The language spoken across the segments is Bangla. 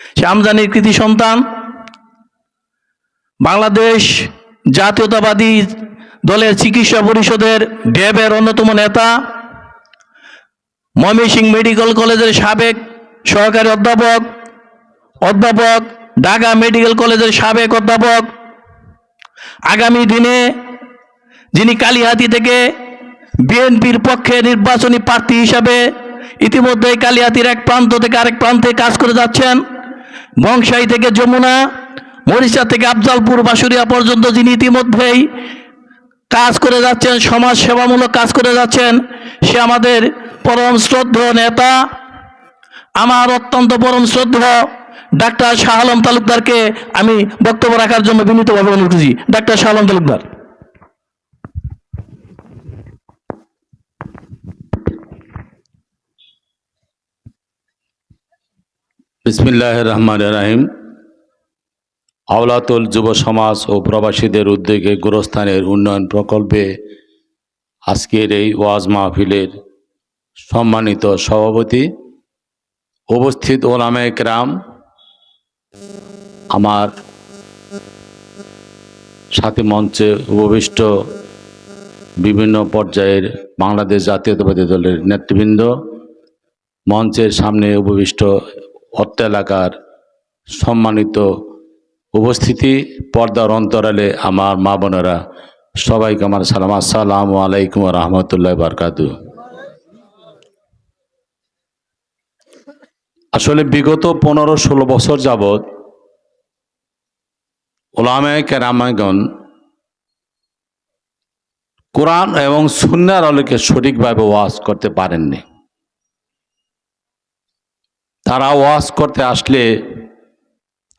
সে আমজানির কৃতি সন্তান। বাংলাদেশ জাতীয়তাবাদী দলের চিকিৎসা পরিষদের ড্যাবের অন্যতম নেতা, ময়মনসিংহ মেডিকেল কলেজের সাবেক সহকারী অধ্যাপক অধ্যাপক, ঢাকা মেডিকেল কলেজের সাবেক অধ্যাপক। আগামী দিনে যিনি কালিহাতি থেকে বিএনপির পক্ষে নির্বাচনী প্রার্থী হিসাবে ইতিমধ্যেই কালিহাতির এক প্রান্ত থেকে আরেক প্রান্তে কাজ করে যাচ্ছেন বংশাই থেকে যমুনা, মরিচা থেকে আফজালপুর বাসুরিয়া পর্যন্ত যিনি ইতিমধ্যেই কাজ করে যাচ্ছেন, সমাজ সেবামূলক কাজ করে যাচ্ছেন, সে আমাদের পরম শ্রদ্ধ নেতা। আমার অত্যন্ত পরম শ্রদ্ধ ডাক্তার শাহ আলম তালুকদারকে আমি বক্তব্য রাখার জন্য বিনীতভাবে অনুরোধ করছি। ডাক্তার শাহ আলম তালুকদার। বিসমিল্লাহ রহমান রাহিম। আওলাতুল যুব সমাজ ও প্রবাসীদের উদ্যোগে গোরস্থানের উন্নয়ন প্রকল্পে আজকের এই ওয়াজ মাহফিলের সম্মানিত সভাপতি উপস্থিত ওলামে কেরাম আমার সাথে মঞ্চে উপবিষ্ট বিভিন্ন পর্যায়ের বাংলাদেশ জাতীয়তাবাদী দলের নেতৃবৃন্দ, মঞ্চের সামনে উপবিষ্ট অত্র এলাকার সম্মানিত উপস্থিতি পর্দার অন্তরালে আমার মা বোনেরা সবাইকে আমার সালাম। আসসালামু আলাইকুম রহমতুল্লাহ বারকাতু আসলে বিগত পনেরো ষোলো বছর যাবৎ ওলামায় কেরামায়গণ কোরআন এবং সুন্নার আলোকে সঠিকভাবে ওয়াজ করতে পারেননি। তারা ওয়াজ করতে আসলে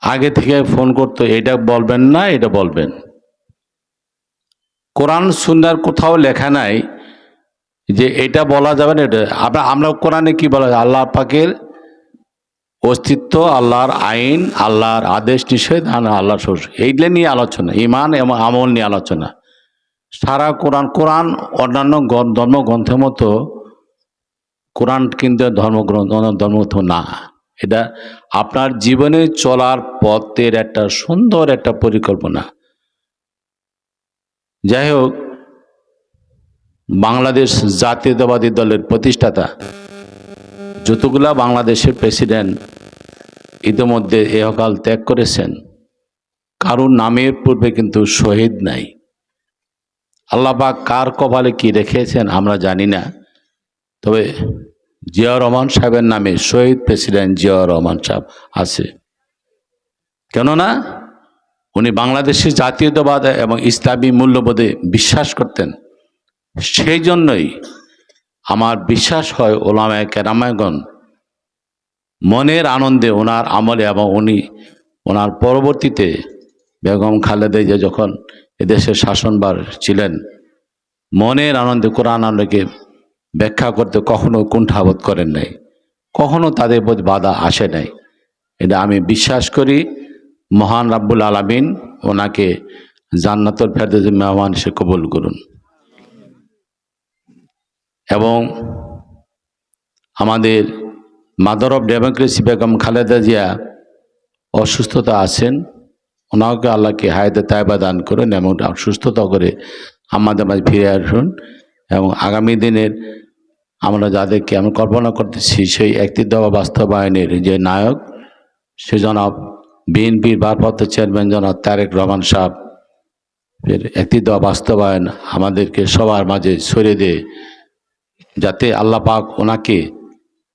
আগে থেকে ফোন করতো, এটা বলবেন না, এটা বলবেন। কোরআন সুন্দর কোথাও লেখা নাই যে এটা বলা যাবে না, এটা আমরা আমরা কোরআনে কি বলা যায়? আল্লাহ পাকের অস্তিত্ব, আল্লাহর আইন, আল্লাহর আদেশ নিষেধ আর আল্লাহর শ্বশুর এইগুলো নিয়ে আলোচনা ইমান এবং আমল নিয়ে আলোচনা। সারা কোরআন কোরআন অন্যান্য গ্রন্থ- ধর্মগ্রন্থের মতো কোরআন কিন্তু ধর্মগ্রন্থ ধর্মগ্রন্থ না। এটা আপনার জীবনে চলার পথের একটা সুন্দর একটা পরিকল্পনা। যাই হোক, বাংলাদেশ জাতীয়তাবাদী দলের প্রতিষ্ঠাতা, যতগুলা বাংলাদেশের প্রেসিডেন্ট ইতিমধ্যে এহকাল ত্যাগ করেছেন, কারুর নামের পূর্বে কিন্তু শহীদ নাই। আল্লাহবাক কার কপালে কি রেখেছেন আমরা জানি না। তবে জিয়াউর রহমান সাহেবের নামে শহীদ প্রেসিডেন্ট জিয়াউর রহমান সাহেব আছে। কেননা উনি বাংলাদেশের জাতীয়তাবাদ এবং ইসলামী মূল্যবোধে বিশ্বাস করতেন। সেই জন্যই আমার বিশ্বাস হয় ওলামায় কেরামায়গণ মনের আনন্দে ওনার আমলে এবং উনি ওনার পরবর্তীতে বেগম খালেদা যে যখন এদেশের শাসনবার ছিলেন, মনের আনন্দে কোরআন আলোকে ব্যাখ্যা করতে কখনো কুণ্ঠাবোধ করেন নাই। কখনো তাদের প্রতি বাধা আসে নাই। এটা আমি বিশ্বাস করি, মহান রাব্বুল আলামিন ওনাকে জান্নাতুল ফেরদৌসি মেহমান সে কবুল করুন। এবং আমাদের mother of democracy Begum Khaleda Zia অসুস্থতা আছেন, ওনাকে আল্লাহকে হায়াতে তাইবা দান করুন এবং সুস্থতা করে আমাদের মাঝে ফিরে আসুন এবং আগামী দিনের আমরা যাদেরকে আমি কল্পনা করতেছি, সেই একটি দেওয়া বাস্তবায়নের যে নায়ক, সে জনাব বিএনপির ভারপ্রাপ্ত চেয়ারম্যান জনাব তারেক রহমান সাহেব। এর একটি দেওয়া বাস্তবায়ন আমাদেরকে সবার মাঝে ছড়িয়ে দিয়ে, যাতে আল্লাহ পাক ওনাকে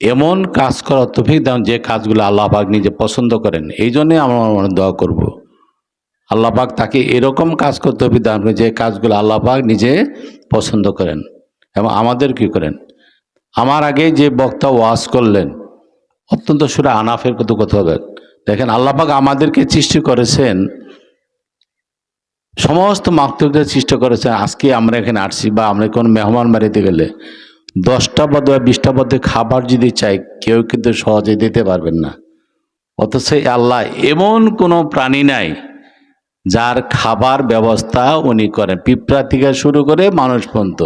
এমন কাজ করার তফিক দেন, যে কাজগুলো আল্লাহ পাক নিজে পছন্দ করেন। এই জন্যে আমরা আমরা দোয়া করব। আল্লাহ পাক তাকে এরকম কাজ করতে হবে দান যে কাজগুলো আল্লাহ পাক নিজে পছন্দ করেন এবং আমাদের কি করেন। আমার আগে যে বক্তা ওয়াজ করলেন, অত্যন্ত সুরে আনাফের কত কথা হবে। দেখেন, আল্লাহ পাক আমাদেরকে সৃষ্টি করেছেন, সমস্ত মাকতুবদের সৃষ্টি করেছেন। আজকে আমরা এখানে আসছি বা আমরা কোনো মেহমান বাড়িতে গেলে দশটা পদ বা বিশটা পদে খাবার যদি চাই, কেউ কিন্তু সহজে দিতে পারবেন না। অথচ আল্লাহ এমন কোনো প্রাণী নাই, যার খাবার ব্যবস্থা উনি করেন। পিঁপড়া থেকে শুরু করে মানুষ পর্যন্ত।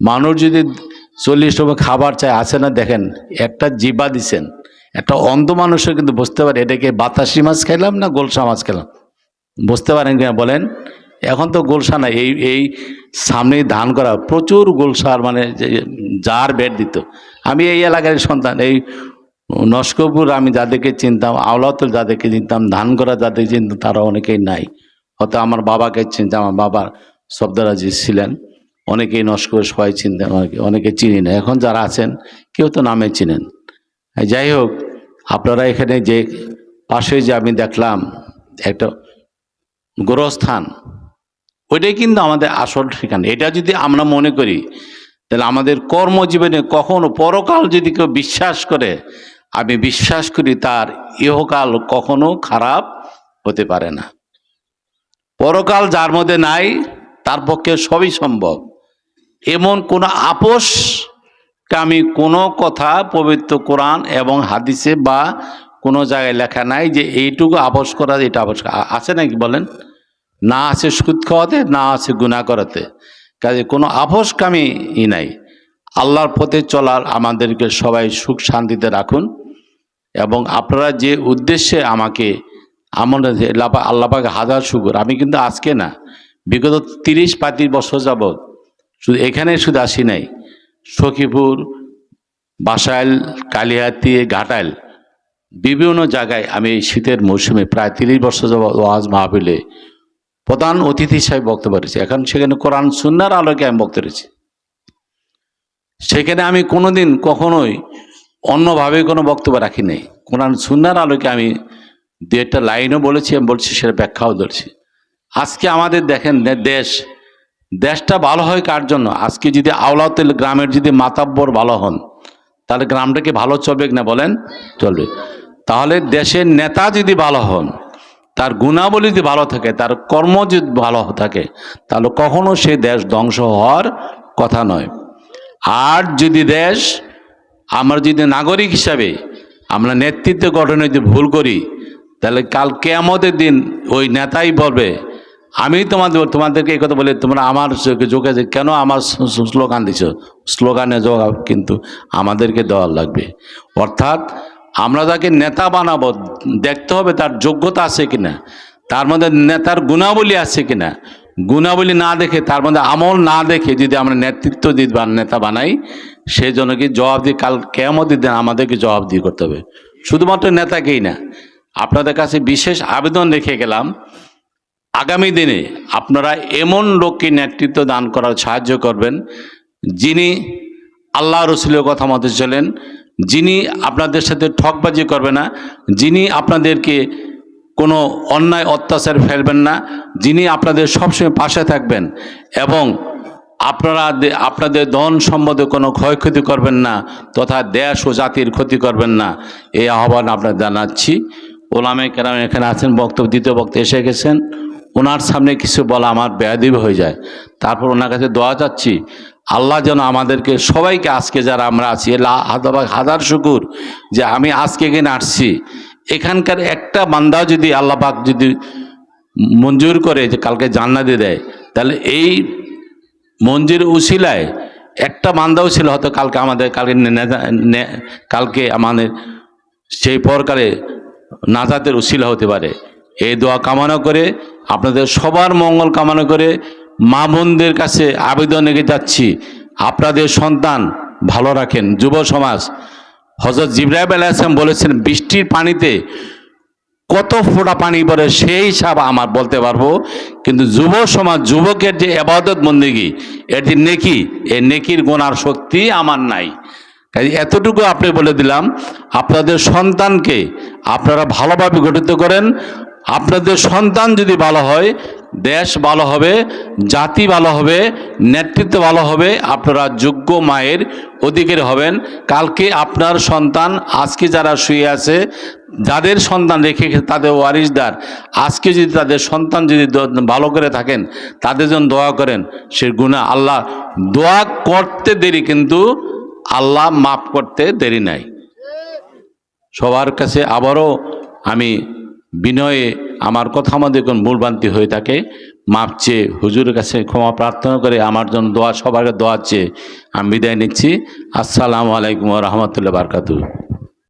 মানুষ যদি চল্লিশ টাকা খাবার চায় আছে না? দেখেন, একটা জিবা দিছেন, একটা অন্ধ মানুষও কিন্তু বুঝতে পারে এটাকে বাতাসি মাছ খেলাম না গোলসা মাছ খেলাম বুঝতে পারেন কিনা বলেন? এখন তো গোলসা না এই এই সামনেই ধান করা, প্রচুর গোলসার মানে যার বেড দিত। আমি এই এলাকার সন্তান, এই নস্কপুর আমি যাদেরকে চিনতাম, আওলাতল যাদেরকে চিনতাম, ধান করা যাদেরকে চিনতাম, তারা অনেকেই নাই। হয়তো আমার বাবাকে চিনতাম, আমার বাবার শব্দরাজি ছিলেন। অনেকেই নস্কর সবাই চিনতেন অনেকে অনেকে চিনি না। এখন যারা আছেন, কেউ তো নামে চিনেন। যাই হোক, আপনারা এখানে যে পাশে যে আমি দেখলাম একটা গোরস্থান, ওইটাই কিন্তু আমাদের আসল ঠিকানা। এটা যদি আমরা মনে করি, তাহলে আমাদের কর্মজীবনে কখনো পরকাল যদি কেউ বিশ্বাস করে, আমি বিশ্বাস করি তার ইহকাল কখনো খারাপ হতে পারে না। পরকাল যার মধ্যে নাই, তার পক্ষে সবই সম্ভব। এমন কোনো আপোষ আমি কোনো কথা পবিত্র কোরআন এবং হাদিসে বা কোনো জায়গায় লেখা নাই যে এইটুকু আপোষ করা এটা আপোষ আছে নাকি বলেন? না আছে সুদ খাওয়াতে, না আছে গুণা করাতে। কাজে কোনো আপোষকামী ই নাই। আল্লাহর পথে চলার আমাদেরকে সবাই সুখ শান্তিতে রাখুন এবং আপনারা যে উদ্দেশ্যে আমাকে আমন আল্লাপাকে হাজার শুকুর। আমি কিন্তু আজকে না, বিগত তিরিশ পঁয়ত্রিশ বছর যাবৎ শুধু এখানে শুধু আসি নাই। সখীপুর, বাসাইল, কালিহাতি, ঘাটাইল বিভিন্ন জায়গায় আমি শীতের মৌসুমে প্রায় তিরিশ বছর ওয়াজ মাহফিলে প্রধান অতিথি হিসাবে বক্তব্য রেখেছি। এখন সেখানে কোরআন সুন্নার আলোকে আমি বক্তব্য রেখেছি। সেখানে আমি কোনোদিন কখনোই অন্যভাবে কোনো বক্তব্য রাখি নাই। কোরআন সুন্নার আলোকে আমি দু একটা লাইনও বলেছি, আমি বলছি, সেটা ব্যাখ্যাও ধরছি। আজকে আমাদের দেখেন দেশ দেশটা ভালো হয় কার জন্য? আজকে যদি আওলাতেল গ্রামের যদি মাতাব্বর ভালো হন, তাহলে গ্রামটাকে ভালো চলবে না বলেন? চলবে। তাহলে দেশের নেতা যদি ভালো হন, তার গুণাবলী যদি ভালো থাকে, তার কর্ম যদি ভালো থাকে, তাহলে কখনো সেই দেশ ধ্বংস হওয়ার কথা নয়। আর যদি দেশ আমরা যদি নাগরিক হিসাবে আমরা নেতৃত্ব গঠনে যদি ভুল করি, তাহলে কাল কেয়ামতের দিন ওই নেতাই বলবে আমি তোমাদের, তোমাদেরকে এই কথা বলি, তোমরা আমার চোখে চোখে যে কেন আমার স্লোগান দিছো? স্লোগানে জবাব কিন্তু আমাদেরকে দেওয়ার লাগবে। অর্থাৎ আমরা যাকে নেতা বানাবো, দেখতে হবে তার যোগ্যতা আছে কিনা, তার মধ্যে নেতার গুণাবলী আছে কিনা। গুণাবলী না দেখে, তার মধ্যে আমল না দেখে যদি আমরা নেতৃত্ব দিই বা নেতা বানাই সেই জন্য কি জবাব দিয়ে কাল কেমন দিন আমাদেরকে জবাব দিয়ে করতে হবে। শুধুমাত্র নেতাকেই না, আপনাদের কাছে বিশেষ আবেদন রেখে গেলাম আগামী দিনে আপনারা এমন লোককে নেতৃত্ব দান করার সাহায্য করবেন, যিনি আল্লাহ রসুলের কথা মতো চলেন, যিনি আপনাদের সাথে ঠকবাজি করবে না, যিনি আপনাদেরকে কোনো অন্যায় অত্যাচার ফেলবেন না, যিনি আপনাদের সবসময় পাশে থাকবেন এবং আপনারা আপনাদের ধন সম্বন্ধে কোনো ক্ষয়ক্ষতি করবেন না তথা দেশ ও জাতির ক্ষতি করবেন না। এই আহ্বান আপনার জানাচ্ছি। ওলামে কেরাম এখানে আছেন, বক্তব্য, দ্বিতীয় বক্তব্য এসে গেছেন। ওনার সামনে কিছু বলা আমার বেয়াদিব হয়ে যায়। তারপর ওনার কাছে দোয়া চাচ্ছি, আল্লাহ যেন আমাদেরকে, সবাইকে আজকে যারা আমরা আছি হাজার শুকুর যে আমি আজকে এখানে আসছি। এখানকার একটা বান্দা যদি আল্লাহ পাক যদি মঞ্জুর করে যে কালকে জান্নাতে দেয়, তাহলে এই মঞ্জির উশিলায় একটা বান্দাও ছিল হয়তো কালকে আমাদের, কালকে কালকে আমাদের সেই পরকালে নাজাতের উশিলা হতে পারে। এই দোয়া কামনা করে আপনাদের সবার মঙ্গল কামনা করে মা বোনদের কাছে আবেদন রেখে যাচ্ছি। আপনাদের সন্তান ভালো রাখেন। যুব সমাজ, হজরত জিব্রাহিম আলাইসলাম বলেছেন, বৃষ্টির পানিতে কত ফোঁটা পানি পড়ে সেই হিসাব আমার বলতে পারব। কিন্তু যুব সমাজ, যুবকের যে এবাদত বন্দিগি, এর যে নেকি এই নেকির গোনার শক্তি আমার নাই। এতটুকু আপনি বলে দিলাম, আপনাদের সন্তানকে আপনারা ভালোভাবে গঠিত করেন আপনাদের সন্তান যদি ভালো হয়, দেশ ভালো হবে, জাতি ভালো হবে, নেতৃত্ব ভালো হবে, আপনারা যোগ্য মায়ের অধিকারী হবেন। কালকে আপনার সন্তান আজকে যারা শুয়ে আছে, যাদের সন্তান রেখে তাদের ওয়ারিসদার আজকে যদি তাদের সন্তান যদি ভালো করে থাকেন, তাদের জন্য দোয়া করেন, সে গুণা আল্লাহ দোয়া করতে দেরি কিন্তু আল্লাহ মাফ করতে দেরি নাই। সবার কাছে আবারও আমি বিনয়ে আমার কথা আমাদের কোন মূলবান্তি হয়ে থাকে, মাপ চেয়ে হুজুরের কাছে ক্ষমা প্রার্থনা করে আমার জন্য দোয়া, সবার দোয়া চেয়ে আমি বিদায় নিচ্ছি। আসসালামু আলাইকুম রহমতুল্লাহ বারকাতু